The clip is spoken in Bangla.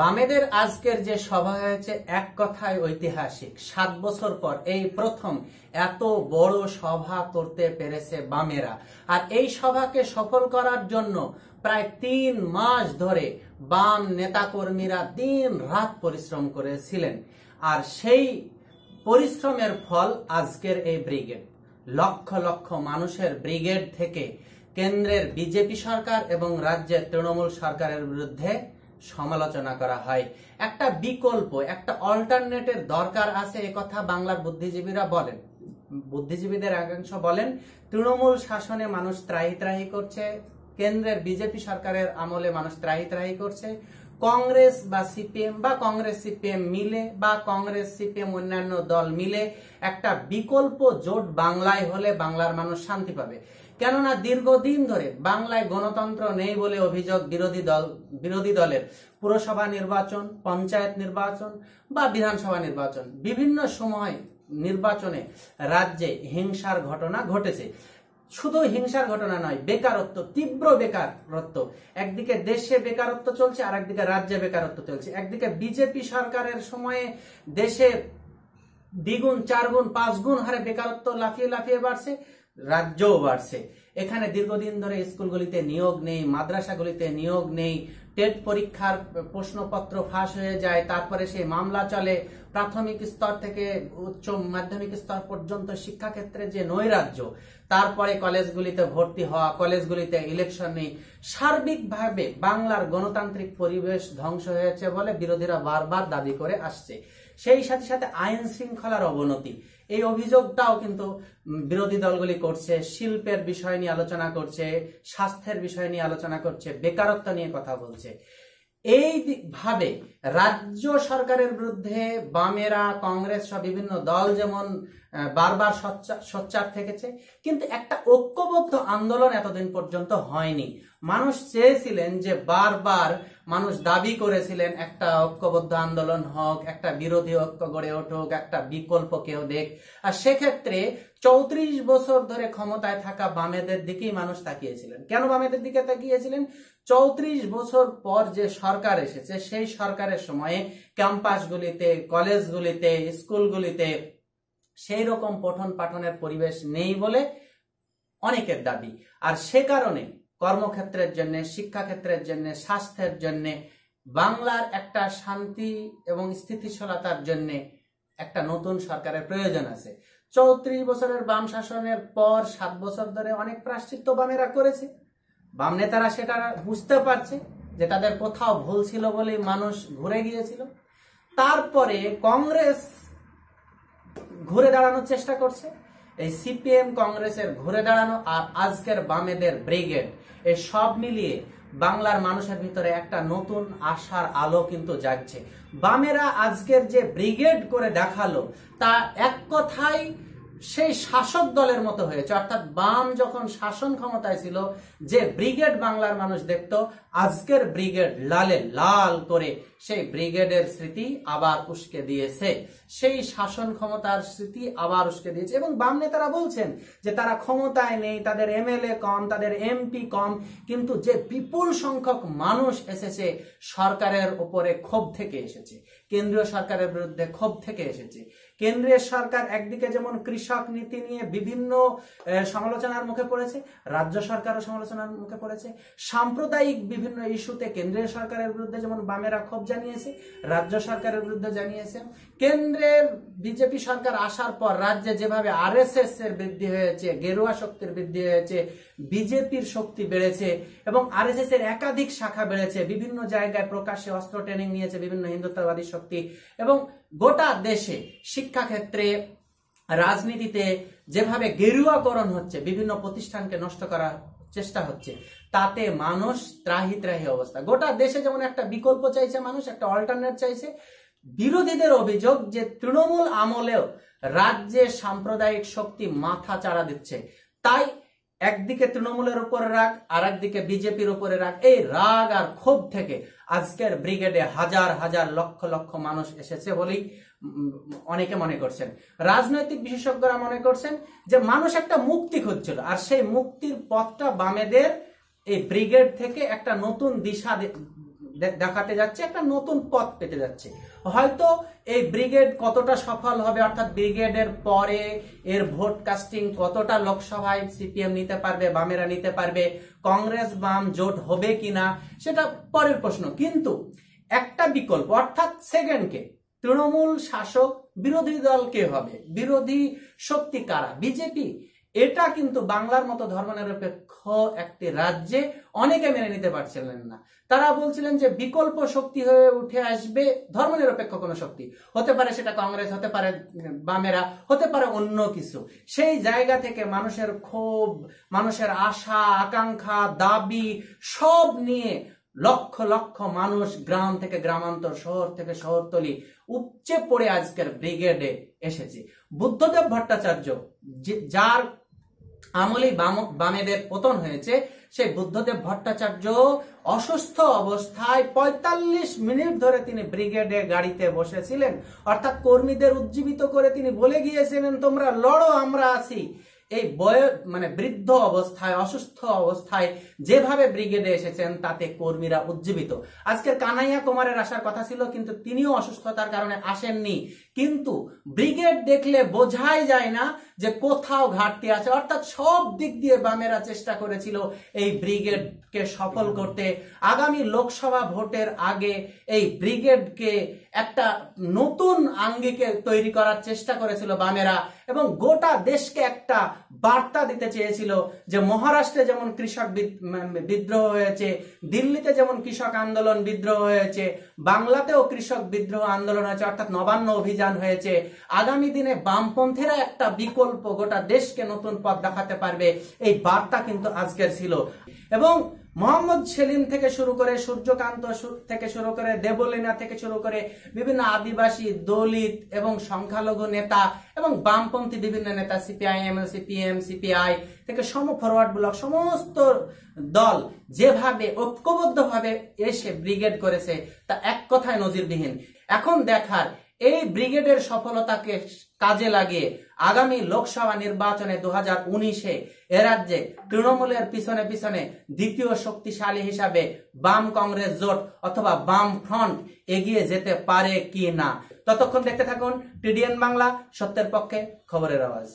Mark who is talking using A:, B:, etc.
A: বামেদের আজকের যে সভা হয়েছে, এক কথায় ঐতিহাসিক। সাত বছর পর এই প্রথম এত বড় সভা করতে পেরেছে বামেরা। আর এই সভাকে সফল করার জন্য প্রায় তিন মাস ধরে বাম নেতাকর্মীরা দিন রাত পরিশ্রম করেছিলেন। আর সেই পরিশ্রমের ফল আজকের এই ব্রিগেড। লক্ষ লক্ষ মানুষের ব্রিগেড থেকে কেন্দ্রের বিজেপি সরকার এবং রাজ্যের তৃণমূল সরকারের বিরুদ্ধে সমালোচনা করা হয়। একটা বিকল্প, একটা অল্টারনেটের দরকার আছে কথা বাংলার বুদ্ধিজীবীরা বলেন। বুদ্ধিজীবীদের একাংশ বলেন, তৃণমূল শাসনে মানুষ ত্রাহি ত্রাহি করছে, কেন্দ্রের বিজেপি সরকারের আমলে মানুষ ত্রাহি ত্রাহি করছে, কংগ্রেস বা সিপিএম বা কংগ্রেস সিপিএম মিলে বা কংগ্রেস, সিপিএম অন্যান্য দল মিলে একটা বিকল্প জোট বাংলায় হলে বাংলার মানুষ শান্তি পাবে। কেননা দীর্ঘদিন ধরে বাংলায় গণতন্ত্র নেই বলে অভিযোগ বিরোধী দল, বিরোধী দলের পুরসভা নির্বাচন, পঞ্চায়েত নির্বাচন বা বিধানসভা নির্বাচন। বিভিন্ন সময় নির্বাচনে রাজ্যে হিংসার ঘটনা ঘটেছে। শুধু হিংসার ঘটনা নয়, বেকারত্ব, তীব্র বেকারত্ব। একদিকে দেশে বেকারত্ব চলছে আর একদিকে রাজ্যে বেকারত্ব চলছে। একদিকে বিজেপি সরকারের সময়ে দেশে দ্বিগুণ চার গুণ পাঁচ গুণ হারে বেকারত্ব লাফিয়ে লাফিয়ে বাড়ছে। রাজ্যও বাড়ছে। এখানে দীর্ঘদিন ধরে স্কুলগুলিতে নিয়োগ নেই, মাদ্রাসাগুলিতে নিয়োগ নেই, টেট পরীক্ষার প্রশ্নপত্র ফাঁস হয়ে যায়, তারপরে সেই মামলা চলে। প্রাথমিক স্তর থেকে উচ্চ মাধ্যমিক স্তর পর্যন্ত শিক্ষাক্ষেত্রে যে নৈরাজ্য, তারপরে কলেজগুলিতে ভর্তি হওয়া, কলেজগুলিতে ইলেকশন নেই। সার্বিকভাবে বাংলার গণতান্ত্রিক পরিবেশ ধ্বংস হয়েছে বলে বিরোধীরা বারবার দাবি করে আসছে। সেই সাথে সাথে আইন শৃঙ্খলার অবনতি। এই অভিযোগটাও কিন্তু বিরোধী দলগুলি করছে, শিল্পের বিষয় নিয়ে আলোচনা করছে, স্বাস্থ্যের বিষয় নিয়ে আলোচনা করছে, বেকারত্ব নিয়ে কথা বলছে। এই ভাবে রাজ্য সরকারের বিরুদ্ধে বামেরা, কংগ্রেস সব বিভিন্ন দল যেমন বারবার সোচ্চার থেকেছে। কিন্তু একটা ঐক্যবদ্ধ আন্দোলন এতদিন পর্যন্ত হয়নি। মানুষ চেয়েছিলেন যে বারবার মানুষ দাবি করেছিলেন, একটা ঐক্যবদ্ধ আন্দোলন হোক, একটা বিরোধী ঐক্য গড়ে উঠুক, একটা বিকল্প কেউ দেখ। আর সেক্ষেত্রে চৌত্রিশ বছর ধরে ক্ষমতায় থাকা বামেদের দিকেই মানুষ তাকিয়েছিলেন। কেন বামেদের দিকে তাকিয়েছিলেন? চৌত্রিশ বছর পর যে সরকার এসেছে, সেই সরকারের সময়ে ক্যাম্পাসগুলিতে, কলেজগুলিতে, স্কুলগুলিতে সেই রকম পঠন পাঠনের পরিবেশ নেই বলে অনেকের দাবি। আর সে কারণে কর্মক্ষেত্রের জন্য, শিক্ষাক্ষেত্রের জন্য, স্বাস্থ্যের জন্য, বাংলার একটা শান্তি এবং স্থিতিশীলতার জন্য একটা নতুন সরকারের প্রয়োজন আছে। চৌত্রিশ বছরের বাম শাসনের পর সাত বছর ধরে অনেক প্রাশ্চিত্য বামেরা করেছে। বাম নেতারা সেটা বুঝতে পারছে যে তাদের কোথাও ভুল ছিল বলে মানুষ ঘুরে গিয়েছিল। তারপরে কংগ্রেস ঘুরে দাঁড়ানোর চেষ্টা করছে। এই সিপিএম কংগ্রেসের ঘুরে দাঁড়ানো আর আজকের বামেদের ব্রিগেড এই সব মিলিয়ে বাংলার মানুষের ভিতরে একটা নতুন আশার আলো কিন্তু জাগছে। বামেরা আজকের যে ব্রিগেড করে দেখাল, তা এক কথায় সেই শাসক দলের মতো হয়েছে। অর্থাৎ বাম যখন শাসন ক্ষমতায় ছিল, যে ব্রিগেড বাংলার মানুষ দেখত, আজকের ব্রিগেড লালে লাল করে সেই ব্রিগেডের স্মৃতি আবার উস্কে দিয়েছে। সেই শাসন ক্ষমতার স্মৃতি আবার উস্কে দিয়েছে। এবং বাম নেতারা বলছেন যে তারা ক্ষমতায় নেই, তাদের এমএলএ কম, তাদের এমপি কম, কিন্তু যে বিপুল সংখ্যক মানুষ এসেছে, সরকারের উপরে ক্ষোভ থেকে এসেছে। কেন্দ্রীয় সরকারের বিরুদ্ধে ক্ষোভ থেকে এসেছে। কেন্দ্রীয় সরকার একদিকে যেমন কৃষক নীতি নিয়ে বিভিন্ন সমালোচনার মুখে পড়েছে, রাজ্য সরকারও সমালোচনার মুখে পড়েছে। সাম্প্রদায়িক বিভিন্ন ইস্যুতে কেন্দ্রীয় সরকারের বিরুদ্ধে যেমন বামেরা ক্ষোভ জানিয়েছে, রাজ্য সরকারের বিরুদ্ধে জানিয়েছে কেন্দ্রের বিজেপি সরকার আসার পর রাজ্যে যেভাবে আরএসএস এর বৃদ্ধি হয়েছে, গেরুয়া শক্তির বৃদ্ধি হয়েছে, বিজেপির শক্তি বেড়েছে এবং আরএসএস এর একাধিক শাখা বেড়েছে, বিভিন্ন জায়গায় প্রকাশ্যে অস্ত্র ট্রেনিং নিয়েছে বিভিন্ন হিন্দুত্ববাদী শক্তি এবং গোটা দেশে শিক্ষাক্ষেত্রে, রাজনীতিতে যেভাবে গেরুয়াকরণ হচ্ছে, বিভিন্ন প্রতিষ্ঠানকে নষ্ট করা চেষ্টা হচ্ছে, তাতে মানুষ ত্রাহি ত্রাহি অবস্থা। গোটা দেশে যেমন একটা বিকল্প চাইছে মানুষ, একটা অল্টারনেট চাইছে বিরোধীদের অভিযোগ যে তৃণমূল আমলেও রাজ্যে সাম্প্রদায়িক শক্তি মাথা চাড়া দিচ্ছে। তাই একদিকে তৃণমূলের উপরে রাগ আর একদিকে বিজেপির উপরে রাগ। এই রাগ আর ক্ষোভ থেকে আজকের ব্রিগেডে হাজার হাজার লক্ষ লক্ষ মানুষ এসেছে বলেই অনেকে মনে করছেন। রাজনৈতিক বিশেষজ্ঞরা মনে করছেন যে মানুষ একটা মুক্তি খুঁজছিল আর সেই মুক্তির পথটা বামেদের এই ব্রিগেড থেকে একটা নতুন দিশা দেখাতে যাচ্ছে, একটা নতুন পথ পেতে যাচ্ছে। হয়তো এই ব্রিগেড কতটা সফল হবে, অর্থাৎ ব্রিগেডের পরে এর ভোট কাস্টিং কতটা লোকসভায় সিপিএম নিতে পারবে, বামেরা নিতে পারবে, কংগ্রেস বাম জোট হবে কিনা, সেটা পরের প্রশ্ন। কিন্তু একটা বিকল্প, অর্থাৎ সেকেন্ডকে, তৃণমূল শাসক বিরোধী দল কে হবে? বিরোধী শক্তি কারা? বিজেপি এটা কিন্তু বাংলার মতো ধর্মনিরপেক্ষ একটি রাজ্যে অনেকে মেনে নিতে পারছিলেন না। তারা বলছিলেন যে বিকল্প শক্তি হয়ে উঠে আসবে ধর্মনিরপেক্ষ কোনো শক্তি। হতে পারে সেটা কংগ্রেস, হতে পারে বামেরা, হতে পারে অন্য কিছু। সেই জায়গা থেকে মানুষের ক্ষোভ, মানুষের আশা, আকাঙ্ক্ষা, দাবি সব নিয়ে লক্ষ লক্ষ মানুষ গ্রাম থেকে গ্রামান্তর, শহর থেকে শহরতলি উপচে পড়ে আজকের ব্রিগেডে এসেছে। বুদ্ধদেব ভট্টাচার্য যার আমলেই বাম- বামেদের পতন হয়েছে। সেই বুদ্ধদেব ভট্টাচার্য অসুস্থ অবস্থায় ৪৫ মিনিট ধরে তিনি ব্রিগেডে গাড়িতে বসেছিলেন। অর্থাৎ কর্মীদের উজ্জীবিত করে তিনি বলে গিয়েছিলেন, তোমরা লড়ো, আমরা আছি। এই বয় মানে বৃদ্ধ অবস্থায়, অসুস্থ অবস্থায় যেভাবে ব্রিগেডে এসেছেন, তাতে কর্মীরা উজ্জীবিত। আজকের কানাইয়া কুমারের আসার কথা ছিল, কিন্তু তিনিও অসুস্থতার কারণে আসেননি। কিন্তু ব্রিগেড দেখলে বোঝাই যায় না যে কোথাও ঘাটতি আছে। অর্থাৎ সব দিক দিয়ে বামেরা চেষ্টা করেছিল এই ব্রিগেডকে সফল করতে। আগামী লোকসভা ভোটের আগে এই ব্রিগেডকে একটা নতুন আঙ্গিকে তৈরি করার চেষ্টা করেছিল বামেরা। এবং গোটা দেশকে একটা বার্তা দিতে চেয়েছিল যে মহারাষ্ট্রে যেমন কৃষক বিদ- বিদ্রোহ হয়েছে, দিল্লিতে যেমন কৃষক আন্দোলন বিদ্রোহ হয়েছে, বাংলাতেও কৃষক বিদ্রোহ আন্দোলন হয়েছে, অর্থাৎ নবান্ন অভিযান হয়েছে। আগামী দিনে বামপন্থীরা একটা বিকল্প গোটা দেশকে নতুন পথ দেখাতে পারবে, এই বার্তা কিন্তু আজকের ছিল। এবং মোহাম্মদ সেলিম থেকে শুরু করে সূর্যকান্ত থেকে শুরু করে দেবলীনা থেকে শুরু করে বিভিন্ন আদিবাসী দলিত এবং সংখ্যালঘু নেতা এবং বামপন্থী বিভিন্ন নেতা সিপিআইএম সিপিএম সিপিআই থেকে সম ফরওয়ার্ড ব্লক সমস্ত দল যেভাবে ঐক্যবদ্ধভাবে এসে ব্রিগেড করেছে, তা এক কথায় নজিরবিহীন। এখন দেখার এই ব্রিগেডের সফলতাকে কাজে লাগিয়ে আগামী লোকসভা নির্বাচনে দু হাজার উনিশে এ রাজ্যে তৃণমূলের পিছনে পিছনে দ্বিতীয় শক্তিশালী হিসাবে বাম কংগ্রেস জোট অথবা বাম ফ্রন্ট এগিয়ে যেতে পারে কি না ততক্ষণ দেখতে থাকুন টিডিএন বাংলা, সত্যের পক্ষে খবরের আওয়াজ।